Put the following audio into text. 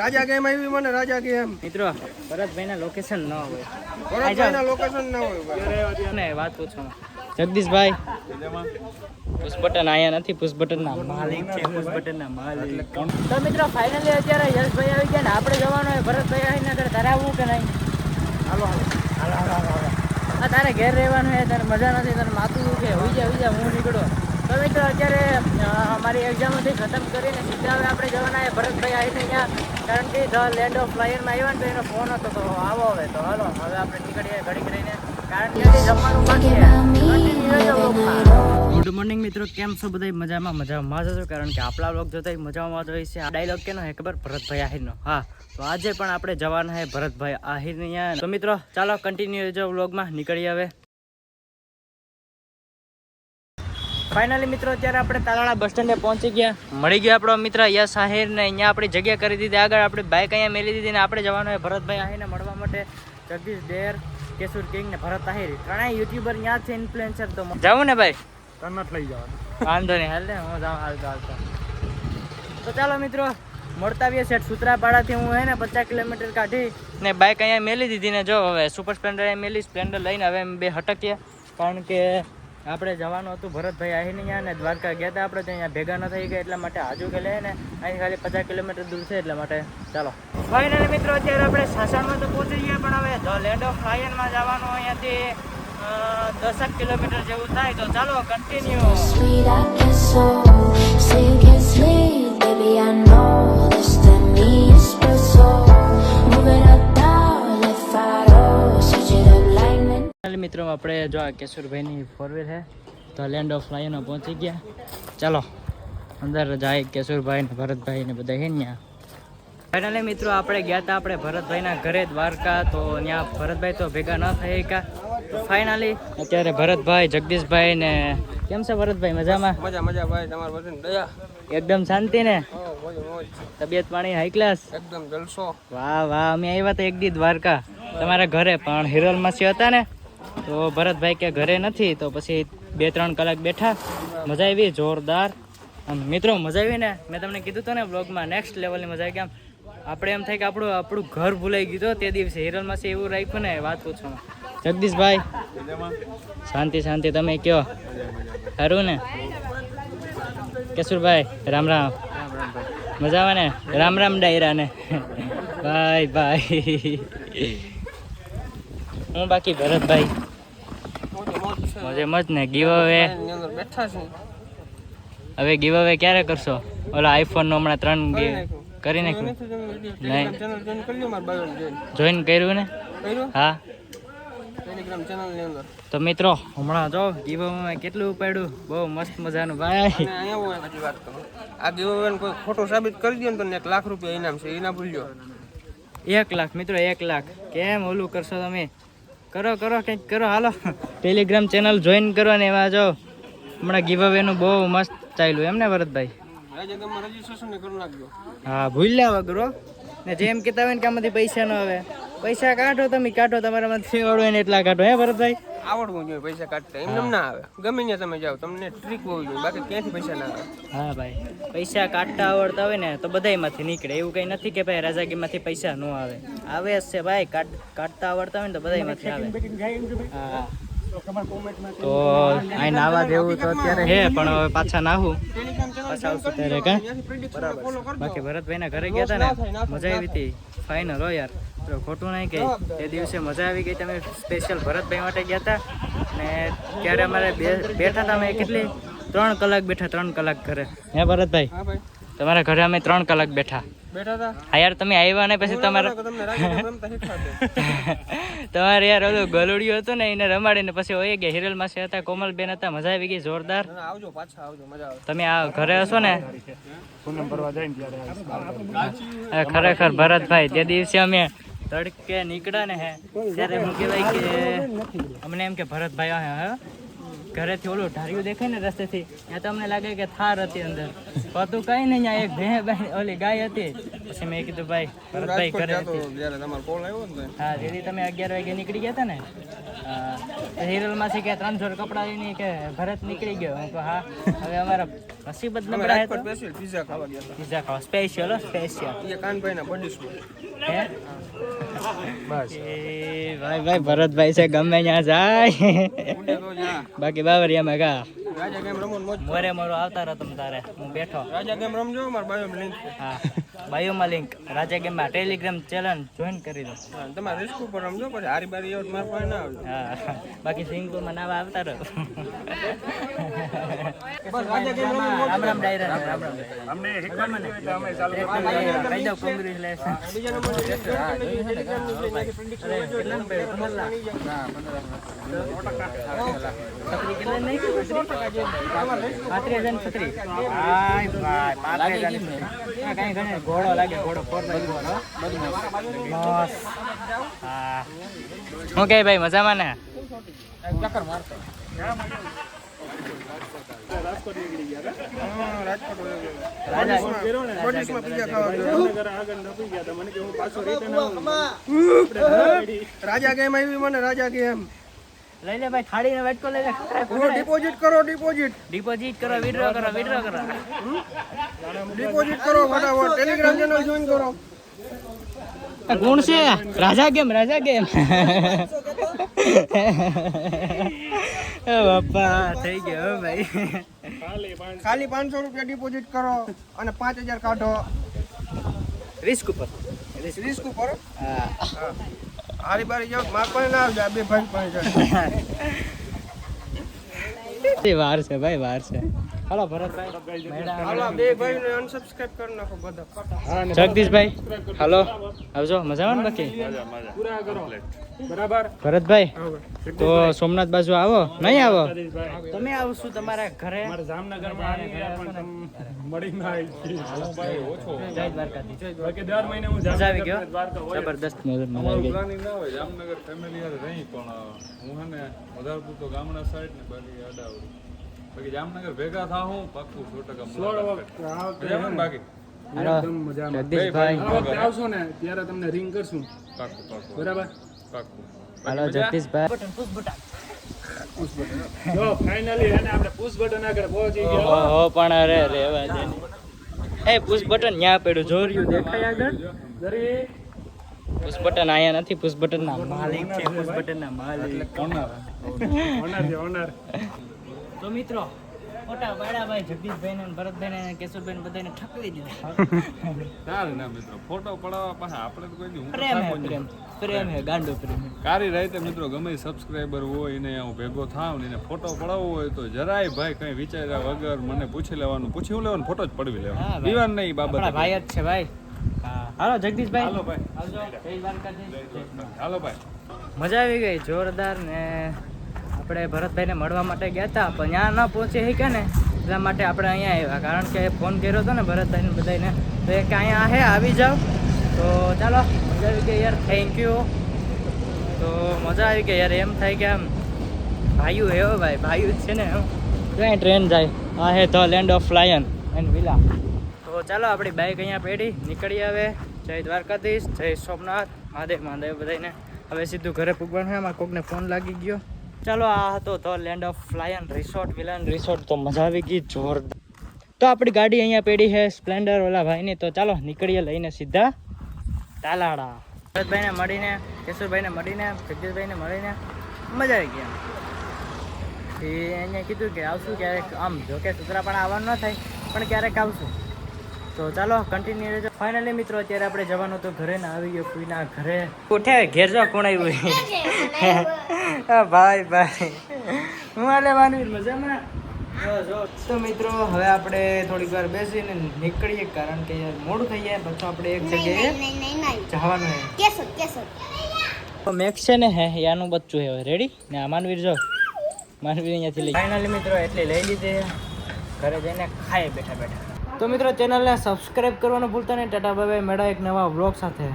રાજા game આવી મને રાજા game. મિત્રો ભરતભાઈ ના લોકેશન ન હોય. ભરતભાઈના લોકેશન ના હોય ને વાત પૂછો. જગદીશભાઈ પુશ બટન આયા નથી પુશ બટન ના માલિક છે પુશ બટન ના માલિક. તો મિત્રો ફાઇનલી અત્યારે યશભાઈ આવી ગયા ને આપણે જવાનું હોય ભરતભાઈ આવીને અત્યારે ધરાવવું કે નહીં? હાલો હાલો. હાલો હાલો તારે ઘેર રહેવાનું હોય તારે મજા નથી તારે માથું કે હોઈ જા હોઈ જા હું નીકળો. તો અત્યારે અમારી એક્ઝામ હતી, ખતમ કરીને સીધા હવે આપણે જવાના છે. ભરતભાઈ આવીને અહીંયા, કારણ કે ધ લેન્ડ ઓફ ફ્લાયરમાં આવ્યા ને તો એનો ફોન હતો, તો આવો હવે, તો હાલો, હવે આપણે નીકળીએ ઘડીક vlogમાં. ગુડ મોર્નિંગ મિત્રો, કેમ છો બધા? મજામાં મજામાં. જ છો, કારણ કે આપણા લોક જોતા મજામાં જ હોય છે. આ ડાયલોગ કેનો હે ખબર? ભરતભાઈ આહિરનો. હા, તો આજે પણ આપણે જવાના હે ભરતભાઈ આહિર અહીંયા. તો મિત્રો, ચાલો કન્ટિન્યુ જો વ્લોગમાં નીકળીએ હવે. ફાઇનલી મિત્રો અત્યારે આપણે તાલાળા બસ સ્ટેન્ડે પહોંચી ગયા. મળી ગયો આપણો મિત્ર યશ આહિર ને અહીંયા આપણી જગ્યા કરી દીધી. આગળ આપણે બાઇક અહીંયા મેલી દીધી ને આપણે જવાનું હોય ભરતભાઈ આહિરને મળવા માટે. જગદીશ ડેર કેશુર કિંગ ને ભરત આહિર. ત્રણેય યુટ્યુબર ત્યાં છે ઇન્ફ્લુએન્સર તો જવું ને ભાઈ? તને લઈ જવાનું. વાંધો નહીં હાલ ને હું જાઉં હાલતો હાલતો તો. ચાલો મિત્રો મળતા આવીએ સેઠ સુત્રાપાડાથી. હું હે ને પચાસ કિલોમીટર કાઢી ને બાઇક અહીંયા મેલી દીધી ને જો હવે સુપર સ્પ્લેન્ડર અહીંયા મેલી સ્પ્લેન્ડર લઈને હવે અમે બે હટકીએ. કારણ કે આપણે જવાનું હતું ભરતભાઈ અહીં અહીંયા ને દ્વારકા ગયા હતા આપણે તો અહીંયા ભેગા ન થઈ ગયા એટલા માટે હાજુ કે લે ને અહીં ખાલી પચાસ કિલોમીટર દૂર છે એટલા માટે ચાલો. ફાઇનલી મિત્રો અત્યારે આપણે સાસણમાં તો પહોંચી ગયા પણ હવે ધ લેન્ડ ઓફ લાયનમાં જવાનું અહીંયાથી દસેક દસક કિલોમીટર જેવું થાય તો ચાલો કન્ટિન્યુ Sweet, I મિત્રો આપણે જો આ કેશુરભાઈની ફોર વ્હીલ છે તો લેન્ડ ઓફ લાયનો પહોંચી ગયા. ચાલો અંદર જાય કેશુરભાઈ ને ભરતભાઈ ને બધા છે ત્યાં. ફાઇનલી મિત્રો આપણે ગયા હતા આપણે ભરતભાઈના ઘરે દ્વારકા તો ત્યાં ભરતભાઈ તો ભેગા ન થઈ ગયા તો ફાઇનલી અત્યારે ભરતભાઈ જગદીશભાઈ ને કેમ છે ભરતભાઈ મજામાં? મજા મજા ભાઈ તમારા વચન દયા. એકદમ શાંતિ ને? તબિયત પાણી હાઈ ક્લાસ એકદમ જલસો. વાહ વાહ અમે આવ્યા હતા એક દી દ્વારકા. તમારા ઘરે પણ હિરલ માસી હતા ને? તો ભરતભાઈ કે ઘરે નથી, તો પછી બે ત્રણ કલાક બેઠા. મજા આવી, જોરદાર. મિત્રો, મજા આવી ને? મેં તમને કીધું હતું ને બ્લોગમાં નેક્સ્ટ લેવલની મજા આવી. કે આપણે એમ થાય કે આપણું આપણું ઘર ભૂલાઈ ગયું તે દિવસે હિરલમાં છે એવું રાખ્યું ને, વાત પૂછો. જગદીશભાઈ, શાંતિ શાંતિ, તમે કયો? સારું ને? કેશુરભાઈ, રામ રામ. મજા આવે ને? રામ રામ ડાયરા ને ભાઈ ભાઈ. હું બાકી ભરતભાઈ. મોજે મોજ મજે મજ ને ગીવ છે. હવે ગીવ અવે ક્યારે કરશો? ઓલા આઈફોન નો હમણાં ત્રણ કરી નાખ્યું. નહીં. જોઈન. કર્યું ને? હા. તો મિત્રો હમણાં જો ગીવ મેં કેટલું ઉપાડ્યું? બહુ મસ્ત મજાનું ભાઈ. આ giveaway કોઈ ખોટું સાબિત કરી દે ને તો એક લાખ રૂપિયા ઇનામ છે એ ના ભૂલજો એક લાખ મિત્રો એક લાખ. કેમ ઓલું કરશો તમે? કરો કરો કંઈક કરો હાલો. ટેલિગ્રામ ચેનલ જોઈન કરો ને એમાં જો હમણાં ગીવનું બહુ મસ્ત ચાલ્યું એમ ને ભરતભાઈ? હા ભૂલ્યા વગરો ને જેમ કહેતા હોય ને કે આમાંથી પૈસા ન આવે. પૈસા કાઢો તમે કાઢો તમારામાંથી વાળો ને એટલા કાઢો હે ભરતભાઈ? આવડવું જોઈએ પૈસા કાઢતા. એમને એમ ના આવે. ગમે ત્યાં તમે જાઓ તમને ટ્રીક હોવી જોઈએ. બાકી ક્યાંથી પૈસા ના આવે? હા ભાઈ. પૈસા કાઢતા આવડતા હોય ને તો બધાયમાંથી નીકળે. એવું કંઈ નથી કે ભાઈ રાજાગીમાંથી પૈસા ન આવે. આવે જ છે ભાઈ. કાઢ કાઢતા આવડતા હોય ને તો બધાયમાંથી આવે. હા. તો અહીં નાવા દેવું તો અત્યારે હે પણ હવે પાછા નાહું. પાછા આવશું ત્યારે કા? બાકી ભરતભાઈના ઘરે ગયા હતા ને મજા આવી હતી. ફાઇનલ હો યાર. તો ખોટું નહીં કે એ દિવસે મજા આવી ગઈ. તમે સ્પેશિયલ ભરતભાઈ માટે ગયા હતા. ને ત્યારે અમારે બેઠા હતા અમે કેટલી? ત્રણ કલાક બેઠા ત્રણ કલાક ઘરે. હે ભરતભાઈ? તમારા ઘરે અમે ત્રણ કલાક બેઠા. હા યાર તમે આવ્યા ને પછી તમારા તમારે યાર ઓલું ગલુડિયું હતું ને એને રમાડીને પછી હોય ગયા. હિરલ માસી હતા કોમલબેન હતા મજા આવી ગઈ જોરદાર. આવજો પાછા આવજો મજા આવે. તમે આ ઘરે હશો ને? હા, ખરેખર ભરતભાઈ તે દિવસે અમે તડકે નીકળ્યા ને હે ત્યારે હું કહેવાય કે અમને એમ કે ભરતભાઈ આ હે ઘરેથી ઓલું ઢાર્યું દેખાય ને રસ્તેથી ત્યાં તો અમને લાગે કે થાર હતી અંદર. હતું કઈ નહીં ત્યાં એક ભે ભાઈ ઓલી ગાય હતી. પછી મેં કીધું ભાઈ ભરતભાઈ ઘરે હતી. જ્યારે તમારો કોલ આવ્યો ને. હા દીદી તમે અગિયાર વાગે નીકળી ગયા હતા ને? હા હિરલમાંથી કે ત્રણ જોડ કપડા લઈને કે ભરત નીકળી ગયો. હું હા હવે અમારા નસીબ જ અમે તો સ્પેશિયલ પિઝા ખાવા ગયા હતા. પીઝા ખાવા. સ્પેશિયલ સ્પેશિયલ એ કાનભાઈના બડીસમાં હે? બસ. એ ભાઈ ભાઈ ભરતભાઈ છે ગમે ત્યાં જાય. બાકી બાવરિયા માં કા. રાજા ગેમ રમો મોજ મોરે મોરો આવતા રહો તમ તારે. હું બેઠો. રાજા ગેમ રમજો મારા બાયો લિંક હા. બાયોમાં લિંક રાજા ગેમમાં ટેલિગ્રામ ચેનલ જોઈન કરી દો. તમારે રિસ્ક ઉપર રમજો પછી હારી બારી એવું મારા પાસે ના આવજો હા બાકી સિંગપુરમાં નાવા આવતા રહો. બસ રાજા ગેમ રમો રામ ડાયરા રામ રામ અમને કહી દો કોંગ્રેચ્યુલેશન બીજા નંબર કેટલા રૂપિયા પંદર છત્રી કેટલા નહીં? છત્રી ઘોડો લાગે ઘોડો બસ. હા. કે ભાઈ, મજામાં ને? રાજા કેમ આવી મને, રાજા ગેમ. લઈ લે ભાઈ થાળીને વાટકો લઈ લે. ડિપોઝિટ કરો ડિપોઝિટ ડિપોઝિટ કરો વિડ્રો કરો વિડ્રો કરો. ડિપોઝિટ કરો ફટાફટ. ટેલિગ્રામ ચેનલ જોઈન કરો. કોણ છે? રાજા કેમ રાજા કેમ? બાપા થઈ ગયો હો ભાઈ. ખાલી પાંચસો રૂપિયા ડિપોઝિટ કરો અને પાંચ હજાર કાઢો. રિસ્ક ઉપર. રિસ્ક ઉપર? હા. હારી બારી જાવ માર પણ ના આવજો બે ભાઈ પણ જાય વાર છે ભાઈ, વાર છે. હાલો ભરતભાઈ. હાલો બે ભાઈ અનસબસ્ક્રાઇબ કરી નાખો બધા. જગદીશભાઈ હાલો. આવજો. મજામાં ને બાકી? ભરતભાઈ તો સોમનાથ બાજુ આવો? નહીં આવો? તમે આવશું તમારા ઘરે. જબરદસ્ત. જામનગર ફેમિલી રહી પણ હું હે ને વધારે પૂરતો ગામડા સાઈડ ને બાકી બાકી જામનગર ભેગા થા હું પાક્કું સો ટકા બાકી? આવશો ને ત્યારે તમને રિંગ કરશું. પાક્કું પાક્કું. બરાબર? પાક્કું. હાલો જગદીશભાઈ. જો ફાઇનલી એને આપણે પુશ બટન આગળ પહોંચી ગયા. ઓહો પણ અરે રેવા દે એ પુશ બટન ન્યા પડ્યું જોર્યું દેખાય આગળ? જરી. પુશ બટન આયા નથી પુશ બટન ના માલિક છે પુશ બટન ના માલિક. ઓનર છે ઓનર. તો મિત્રો ફોટા પાડ્યા ભાઈ જગદીશભાઈ ને ભરતભાઈ ને કેશુભાઈ ને બધાને ઠકવી દીધા સારું ના મિત્રો ફોટો પડાવવા પાસે આપણે તો કોઈ પ્રેમ હે. પ્રેમ. પ્રેમ હે ગાંડો પ્રેમ. કારી રાતે મિત્રો ગમે સબસ્ક્રાઈબર હોય એને હું ભેગો થાવ ને એને ફોટો પડાવવો હોય તો જરાય ભાઈ કઈ વિચાર્યા વગર મને પૂછી લેવાનું પૂછી લેવાનું ફોટો જ પડવી લેવા લેવાનો દીવાન નહીં બાબત. ભાઈ જ છે ભાઈ. હાલો જગદીશભાઈ. હાલો ભાઈ. હાલો ભાઈ. મજા આવી ગઈ જોરદાર ને આપણે ભરતભાઈને મળવા માટે ગયા હતા, પણ ત્યાં ન પહોંચી શક્યા ને. એટલા માટે આપણે અહીંયા આવ્યા. કારણ કે ફોન કર્યો હતો ને ભરતભાઈને બધાને તો એ કે અહીંયા હે, આવી જાઓ. તો ચાલો, મજા આવી ગઈ યાર. થેન્ક યુ તો મજા આવી ગઈ યાર. એમ થાય કે આમ ભાઈઓ હે ભાઈ, ભાઈઓ છે ને ક્યાંય ટ્રેન જાય? આ હે the land of lion and villa તો ચાલો, આપણી બાઇક અહીંયા પેઢી નીકળી આવે. જય દ્વારકાધીશ, જય સોમનાથ. મહાદેવ મહાદેવ બધાને હવે સીધું ઘરે પૂગવાનું છે. અમારા કોકને ફોન લાગી ગયો. ચાલો, આ હતો the land of lion resort villa resort તો મજા આવી ગઈ, જોરદાર. તો આપણી ગાડી અહીંયા પેઢી છે સ્પ્લેન્ડર ઓલા ભાઈની. તો ચાલો, નીકળીએ લઈને સીધા તાલાડા ભરતભાઈને મળીને, કેશુરભાઈને મળીને, જગદીશભાઈને મળીને મજા આવી ગઈ એમ. એ અહીંયા કીધું કે આવશું ક્યારેક, આમ જોકે સુતરા પણ આવવાનું ન થાય, પણ ક્યારેક આવશું. તો ચાલો કન્ટિન્યુ રહેજો. ફાઇનલી મિત્રો અત્યારે આપણે જવાનું તો ઘરે ના આવી ગયો કોઈના ઘરે. ઉઠે ઘેર જો કોણ આવ્યું? હા ભાઈ ભાઈ. હું આલે માનવી મજામાં. તો મિત્રો હવે આપણે થોડીક વાર બેસીને નીકળીએ કારણ કે યાર મોડું થઈ જાય પછી આપણે એક જગ્યાએ જવાનું છે. તો મેક્સ છે ને હે યાનું બચ્ચું હે હવે. રેડી ને આ માનવીર જો. માનવીર અહીંયાથી લઈ. ફાઇનલી મિત્રો એટલે લઈ લીધે ઘરે જઈને ખાઈ બેઠા બેઠા. તો મિત્રો ચેનલને સબસ્ક્રાઈબ કરવાનું ભૂલતા નહીં. ટાટા બાય મેળા એક નવા બ્લોગ સાથે.